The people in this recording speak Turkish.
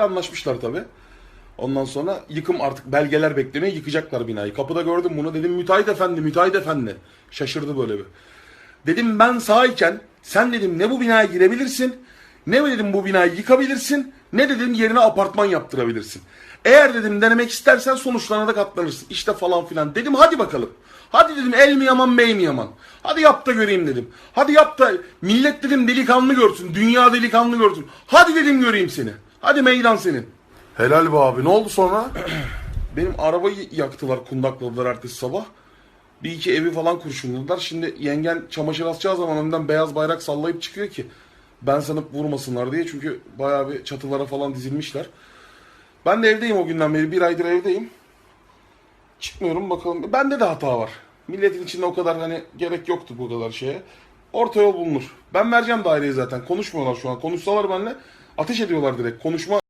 anlaşmışlar tabi. Ondan sonra yıkım artık belgeler bekleniyor yıkacaklar binayı. Kapıda gördüm bunu dedim müteahhit efendi müteahhit efendi. Şaşırdı böyle bir. Dedim ben sağyken sen dedim ne bu binaya girebilirsin ne dedim bu binayı yıkabilirsin ne dedim yerine apartman yaptırabilirsin. Eğer dedim denemek istersen sonuçlarına da katlanırsın. İşte falan filan. Dedim hadi bakalım. Hadi dedim el mi yaman bey mi yaman. Hadi yap da göreyim dedim. Hadi yap da millet dedim delikanlı görsün. Dünya delikanlı görsün. Hadi dedim göreyim seni. Hadi meydan senin. Helal be abi. Ne oldu sonra? Benim arabayı yaktılar, kundakladılar ertesi sabah. Bir iki evi falan kurşunladılar. Şimdi yengen çamaşır asacağı zaman önden beyaz bayrak sallayıp çıkıyor ki ben sanıp vurmasınlar diye. Çünkü bayağı bir çatılara falan dizilmişler. Ben de evdeyim o günden beri. Bir aydır evdeyim. Çıkmıyorum bakalım. Bende de hata var. Milletin içinde o kadar hani gerek yoktu bu kadar şeye. Orta yol bulunur. Ben vereceğim daireyi zaten. Konuşmuyorlar şu an. Konuşsalar benimle ateş ediyorlar direkt. Konuşma